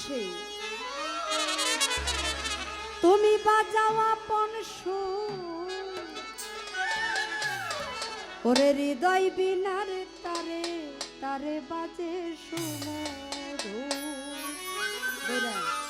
সে তুমি বাজাও আপন ওরে হৃদয় বিনারে তারে তারে বাজে সুমরু। বেড়ায়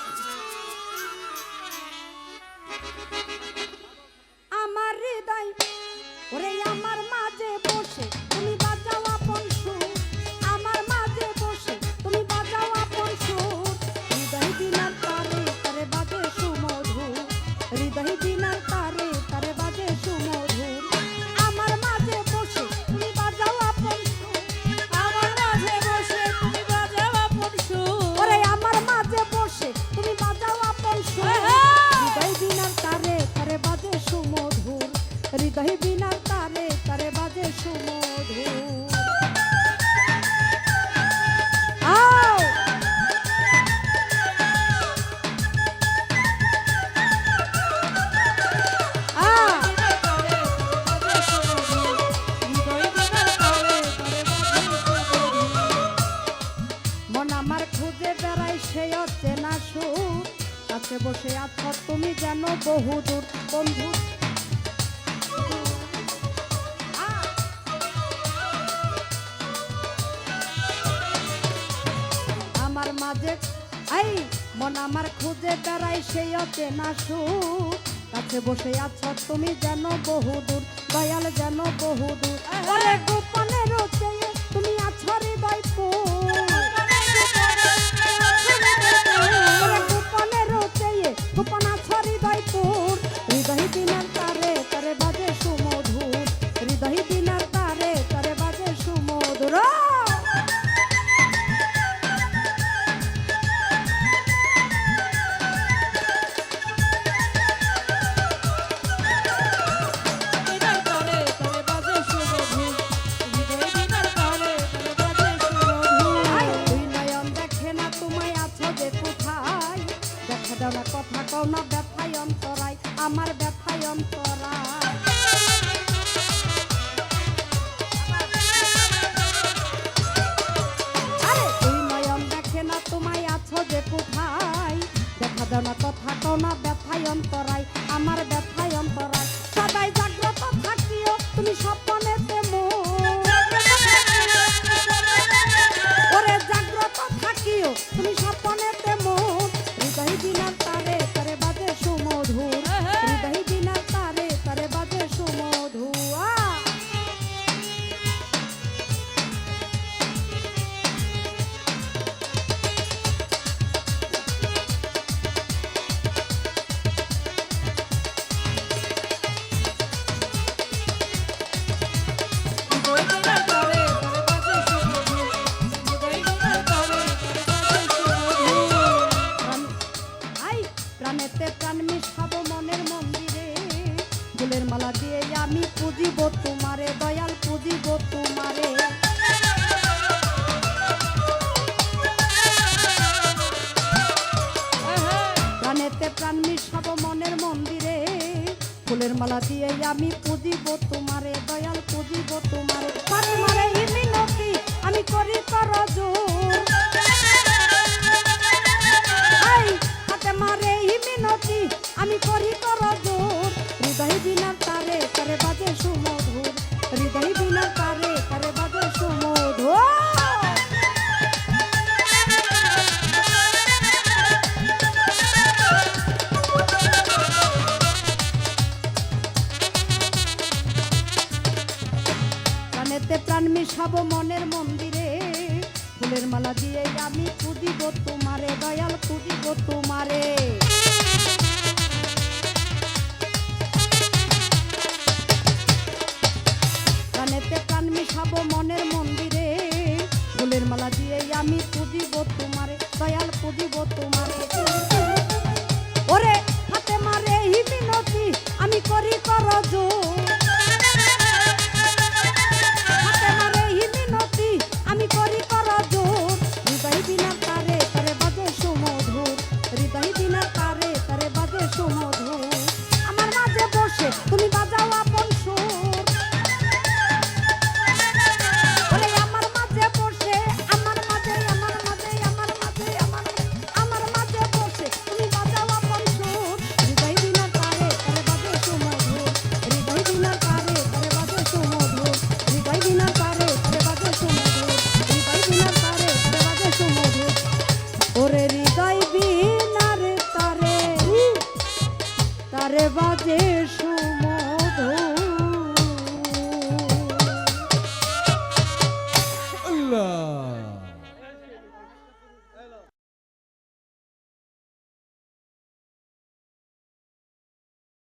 বসে বসে আছো, তুমি যেন বহুদূর বন্ধু। আমার মাঝে আই মন আমার খুঁজে বেড়াই সেই অচেনা সুখ কাছে বসে আছো, তুমি যেন বহুদূর দয়াল যেন বহুদূর অসহায় অন্তরায় প্রাণেতে প্রাণ মিশাবো মনের মন্দিরে। ফুলের মালা দিয়ে আমি পুজিব তোমারে, দয়াল পুজিব তোমারে। প্রাণেতে প্রাণ মিশাবো মনের মন্দিরে। ফুলের মালা দিয়ে আমি পুজিব তোমারে, দয়াল পুজিব মধুর হৃদয় বিনার তারে তারে বাজে সুমধুর। হৃদয় বিনার তারে তারে বাজে সুমধুর। প্রাণ মিশাবো মনের মন্দিরে। ফুলের মালা দিয়ে আমি খুঁজিব তোমারে, দয়াল খুঁজিব তোমারে। ওরে হৃদয় বিনারে তারে তারে বাজে সুর।